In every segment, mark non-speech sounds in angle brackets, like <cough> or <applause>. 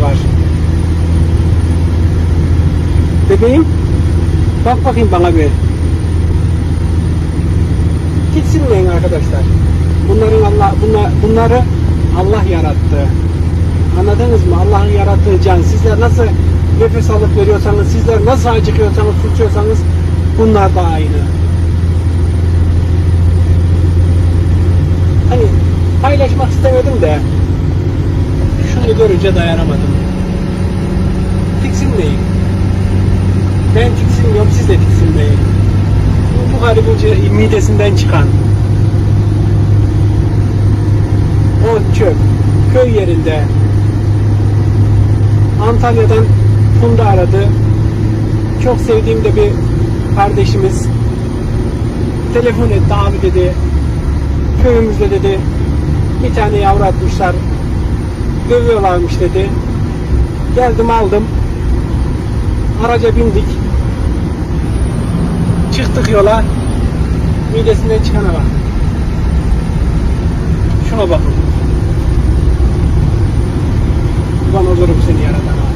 şeyimiz var. Bebeğim bak bakayım bana bir. Tiksinmeyin arkadaşlar. Bunların Allah bunlar, bunları Allah yarattı. Anladınız mı? Allah'ın yarattığı can. Sizler nasıl nefes alıp veriyorsanız, sizler nasıl acıkıyorsanız, susuyorsanız bunlar da aynı. Hani paylaşmak istemedim de şunu görünce dayanamadım. Tiksinmeyin. Ben tiksinmiyorum, siz de tiksinmeyin. Bu, bu garibin midesinden çıkan o çöp köy yerinde Antalya'dan Funda aradı. Çok sevdiğim de bir kardeşimiz telefon etti abi dedi köyümüzde dedi bir tane yavru atmışlar dövüyorlarmış dedi geldim aldım araca bindik çıktık yola midesinden çıkana bak şuna bakın Kurban olurum seni yaradana.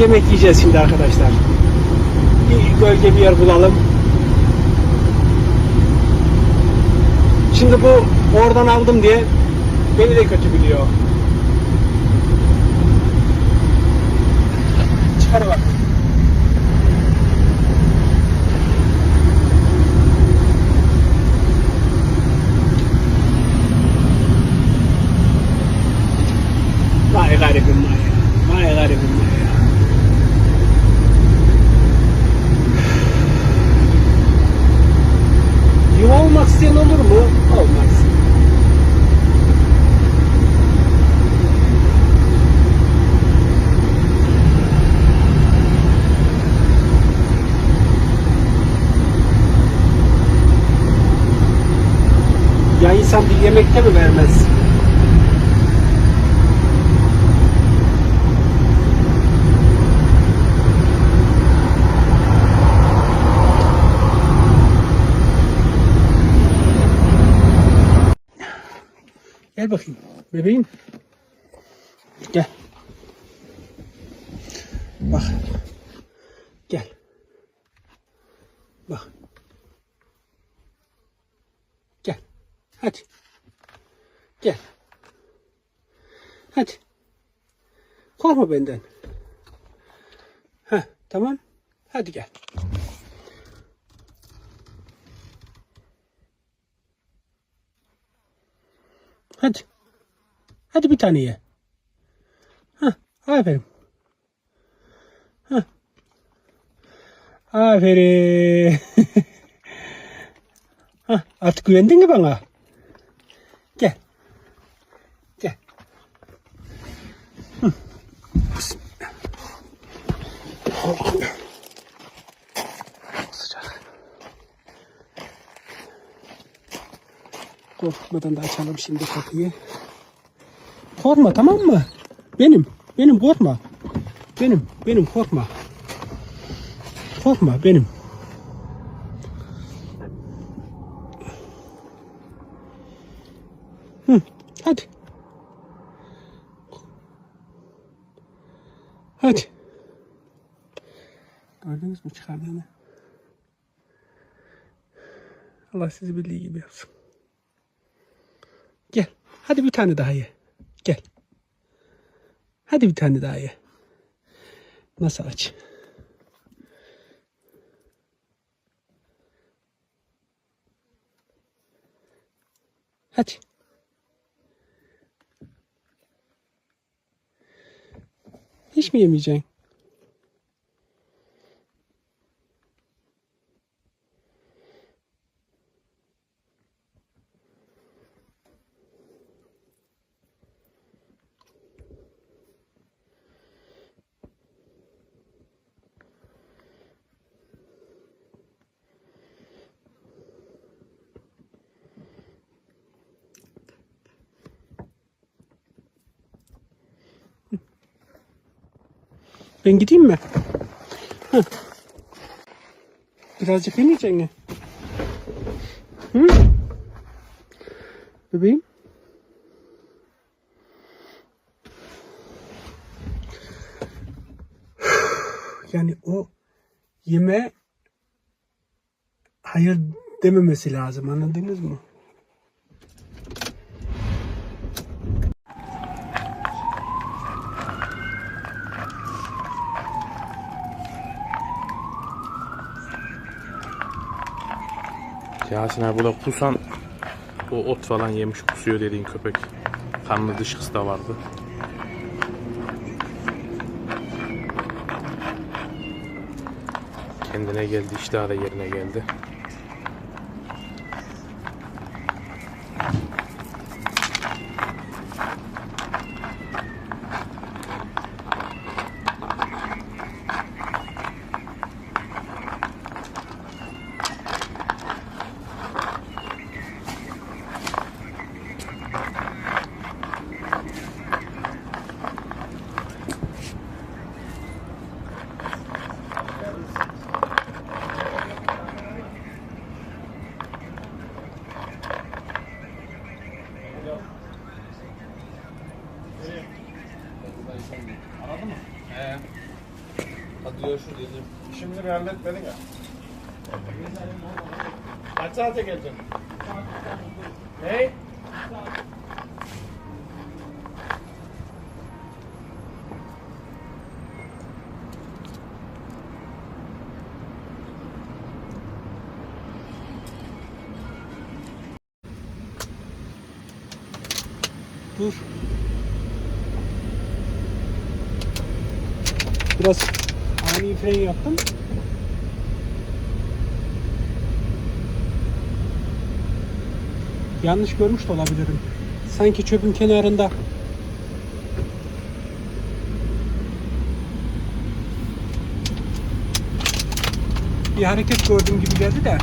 Yemek yiyeceğiz şimdi arkadaşlar. Bir gölge bir yer bulalım. Şimdi bu oradan aldım diye beni de kötü biliyor. Çıkar bak. Vay garibim vay ya. Vay garibim vay ya. Yuva olmak isteyen olur mu? Olmaz. Ya insan bir yemekte mi vermez? Gel bakayım. Bebeğim. Gel. Bak. Gel. Bak. Gel. Hadi. Gel. Hadi. Korkma benden. Ha, tamam. Hadi gel. Hadi. Hadi bir tane ye. Hah, aferin. Hah. Aferin. <laughs> Hah, artık güvendin mi bana? Gel. Gel. Hı. Sıcak. Korkutmadan da açalım şimdi kapıyı. Korkma tamam mı? Benim. Benim korkma. Benim. Benim korkma. Korkma benim. Hı. Hadi. Gördünüz mü çıkardığını? Allah sizi bildiği gibi yapsın. Gel. Hadi bir tane daha ye. Gel. Hadi bir tane daha ye. Nasıl aç? Hadi. Hiç mi yemeyeceksin? Ben gideyim mi? Heh. Birazcık yemeyecek mi? Hı? Bebeğim? Yani o yeme hayır dememesi lazım anladınız mı? Yasin abi burada kusan o ot falan yemiş kusuyor dediğin köpek. Kanlı dışkısı da vardı. Kendine geldi iştahı da yerine geldi. Hadi görüşürüz diyeceğim. Şimdi bir halletmedin ya. Kaç saate geleceksin? Ne? Dur. Biraz ani fren yaptım. Yanlış görmüş de olabilirim. Sanki çöpün kenarında bir hareket gördüğüm gibi geldi de.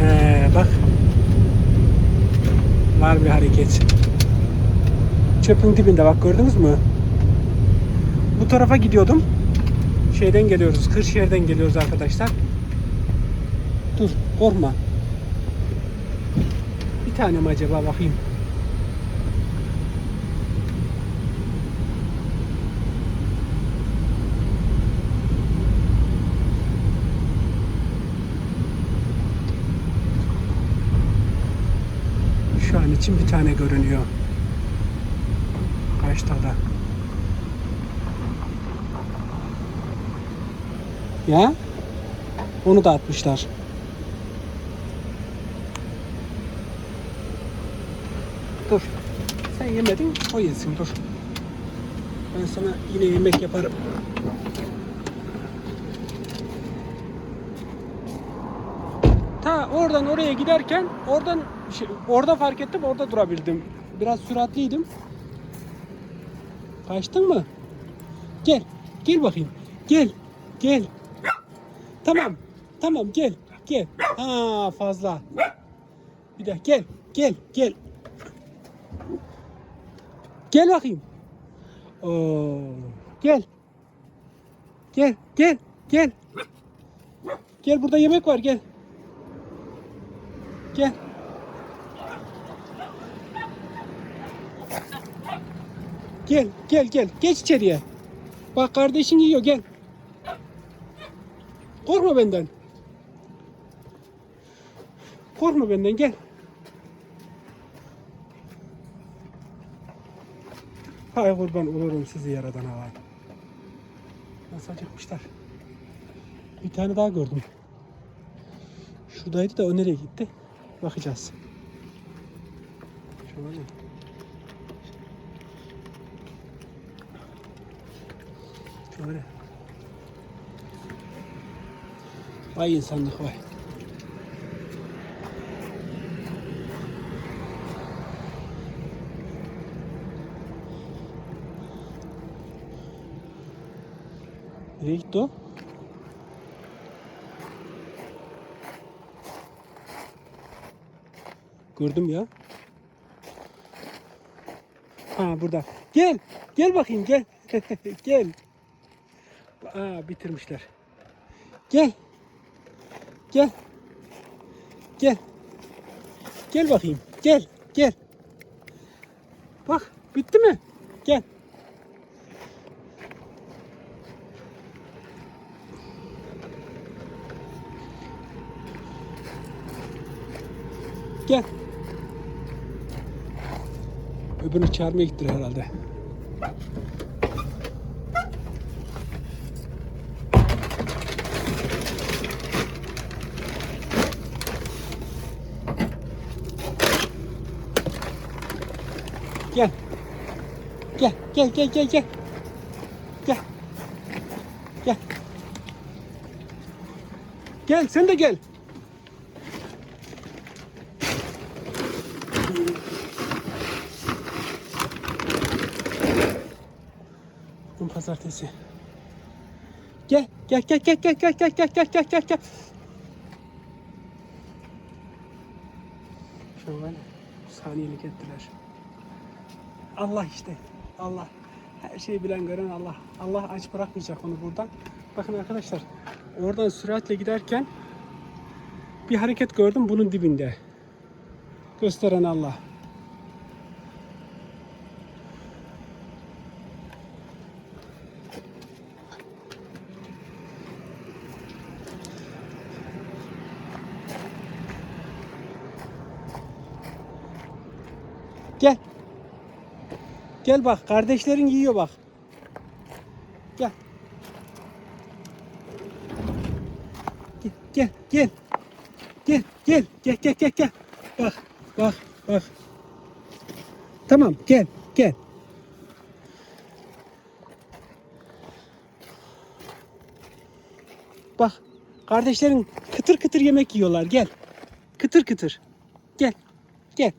Ee, bak. Var bir hareket. Çöpün dibinde bak gördünüz mü? Bu tarafa gidiyordum. Şeyden geliyoruz. Kırşehir'den geliyoruz arkadaşlar. Korkma. Bir tane mi acaba bakayım. Şu an için bir tane görünüyor. Kaçta da? Ya? Onu da atmışlar. Dur. Sen yemedin, o yesin. Dur. Ben sana yine yemek yaparım. Ta oradan oraya giderken oradan şey, orada fark ettim, orada durabildim. Biraz süratliydim. Kaçtın mı? Gel. Gel bakayım. Gel. Gel. Tamam. Tamam gel. Gel. Ha fazla. Bir daha gel. Gel. Gel. Gel bakayım. Oo. Gel. Gel. Gel. Gel. Gel burada yemek var gel. Gel. Gel, gel, gel. Geç içeriye. Bak kardeşin yiyor, gel. Korkma benden. Korkma benden, gel. Hay kurban olurum sizi yaradan hava. Nasıl acıkmışlar. Bir tane daha gördüm. Şuradaydı da o nereye gitti? Bakacağız. Şöyle. Şöyle. Vay insanlık vay. Nereye gitti? Gördüm ya. Ha burada. Gel. Gel bakayım gel. <laughs> gel. Aa bitirmişler. Gel. Gel. Gel. Gel bakayım. Gel. Gel. Bak bitti mi? Gel. Gel. Öbürünü çağırmaya gittiler herhalde. Gel. Gel, gel, gel, gel, gel. Gel. Gel. Gel, sen de gel. Bugün pazartesi. Gel, gel, gel, gel, gel, gel, gel, gel, gel, gel, gel, gel. Şu saniyelik ettiler. Allah işte, Allah. Her şeyi bilen gören Allah. Allah aç bırakmayacak onu buradan. Bakın arkadaşlar, oradan süratle giderken bir hareket gördüm bunun dibinde. Gösteren Allah. Gel. Gel bak kardeşlerin yiyor bak. Gel. Gel gel gel. Gel gel gel gel gel. Bak bak bak. Tamam gel gel. Bak kardeşlerin kıtır kıtır yemek yiyorlar gel. Kıtır kıtır. Gel. Gel.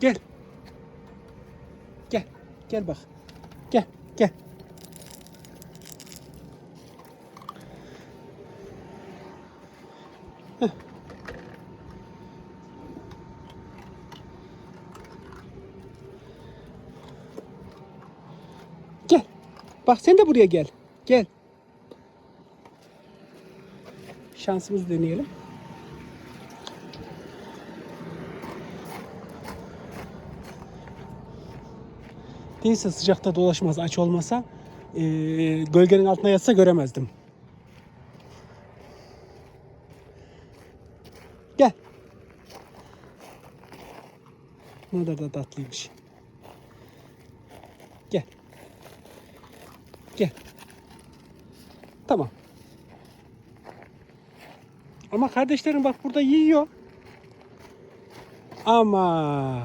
Gel. Gel. Gel bak. Gel. Gel. Gel. Bak sen de buraya gel. Gel. Şansımızı deneyelim. Değilse sıcakta dolaşmaz aç olmasa eee, gölgenin altına yatsa göremezdim. Gel. Ne kadar da tatlıymış. Gel. Gel. Tamam. Ama kardeşlerim bak burada yiyor. Ama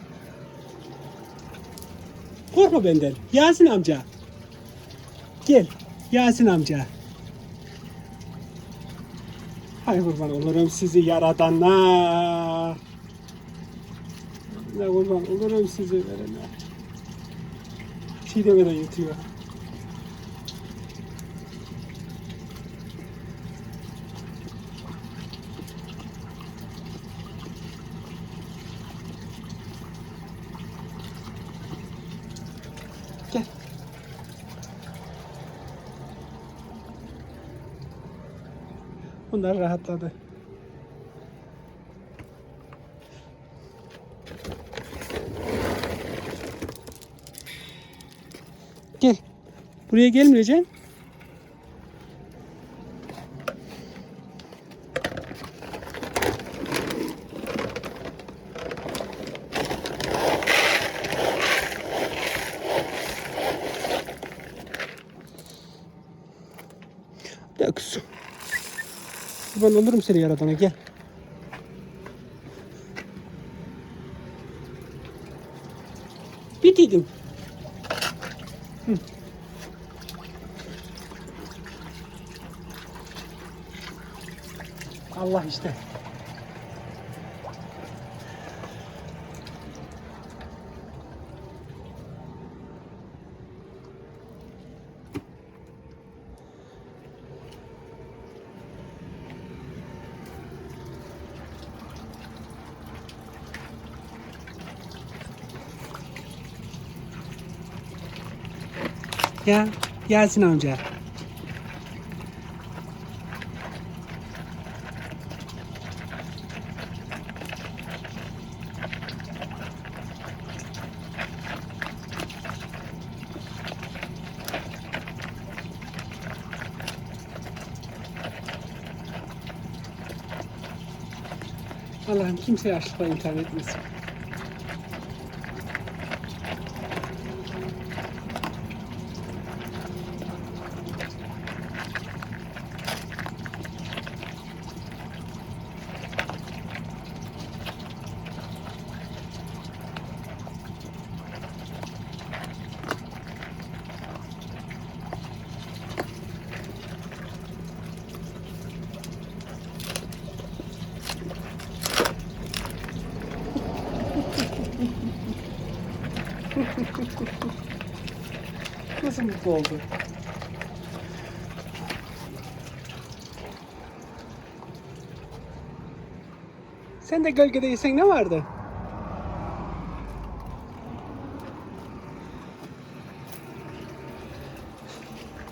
Korkma benden. Yasin amca. Gel. Yasin amca. Hay kurban olurum sizi yaradana. Ne kurban olurum sizi verene. Şey demeden yutuyor. Gel. Bunlar rahatladı. Gel. Buraya gelmeyeceksin. Gel kızım. Ben olurum seni yaradana gel. Bir dedim. Hı. Allah işte. Ya Yasin amca. Allah'ım kimseye açlıkla imtihan etmesin. <laughs> Nasıl mutlu oldu? Sen de gölgedeysen ne vardı? <laughs>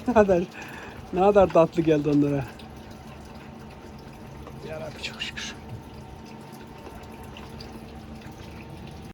Ne kadar, ne kadar tatlı geldi onlara.